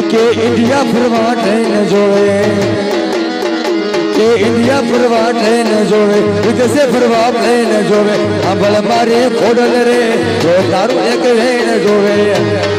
કે ઇન્ડિયા ફરવા થઈને જોડે કે ઇન્ડિયા ફરવા થઈને જોડે વિદેશે ફરવા થઈને જોવે. આંબળ મારી ખોડલ રે. જો તારું એક વેણ જોવે.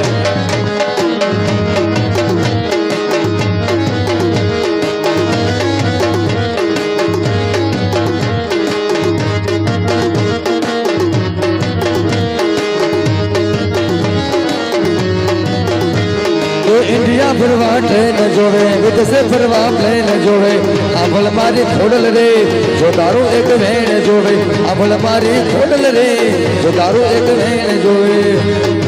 ઇન્ડિયા ફરવા ટ્રેન જોવે, વિદેશે ફરવા પ્લેન જોવે. આંભળ મારી ખોડલ રે, જો તારું એક વેણ જોવે. આંભળ મારી ખોડલ રે, જો તારું એક વેણ જોવે.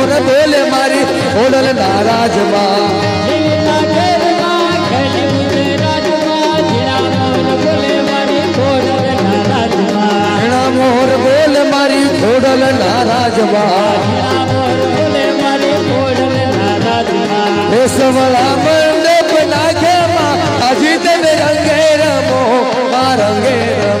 મોર બોલે મારી ખોડલ નારાજમાં મોર બોલે મારી ખોડલ નારાજમાં સવળા મંડપ નાખે રંગે રમો મા રંગે રમો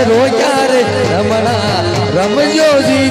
ગમડારત રો ક્યારે રમણા રમજો જી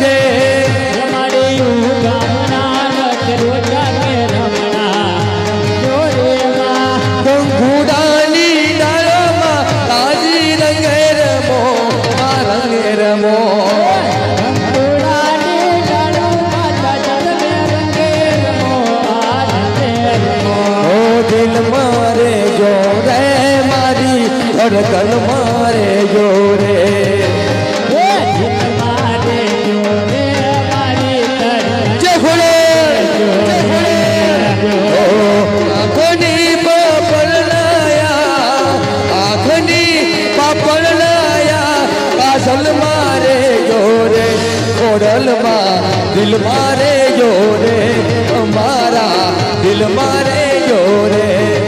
ખોડલમાં દિલ મારે જો રે અમારા દિલ મારે જો રે.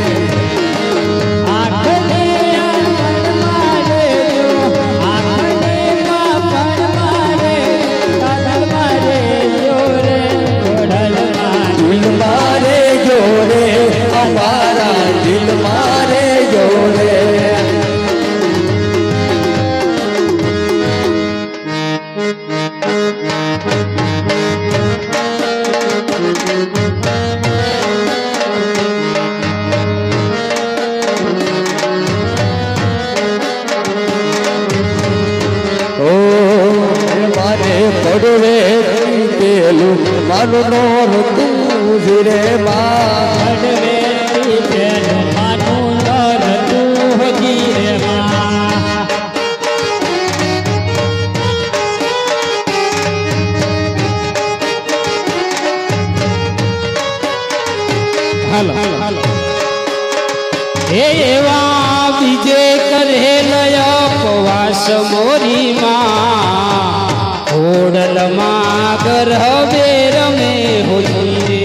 રે હે એવા બીજે કરે લય પવાસ મોરી માં હોડલમાં ગરહવે રમે હોઈ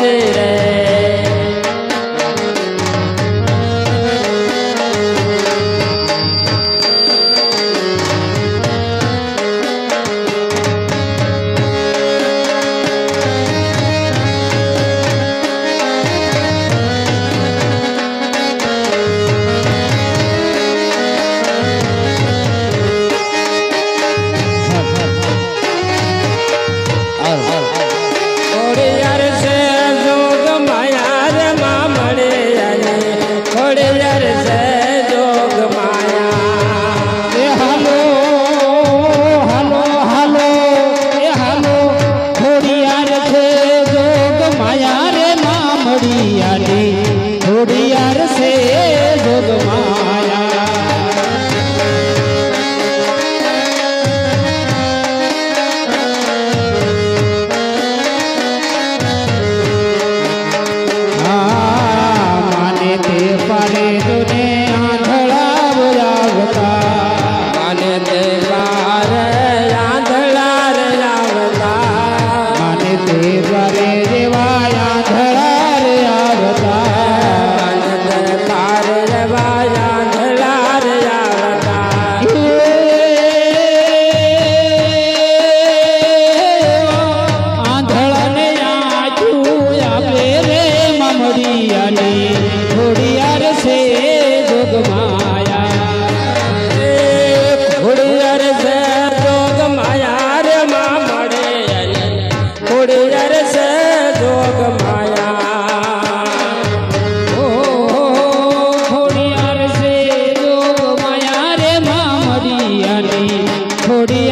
थे ছড়িয়ে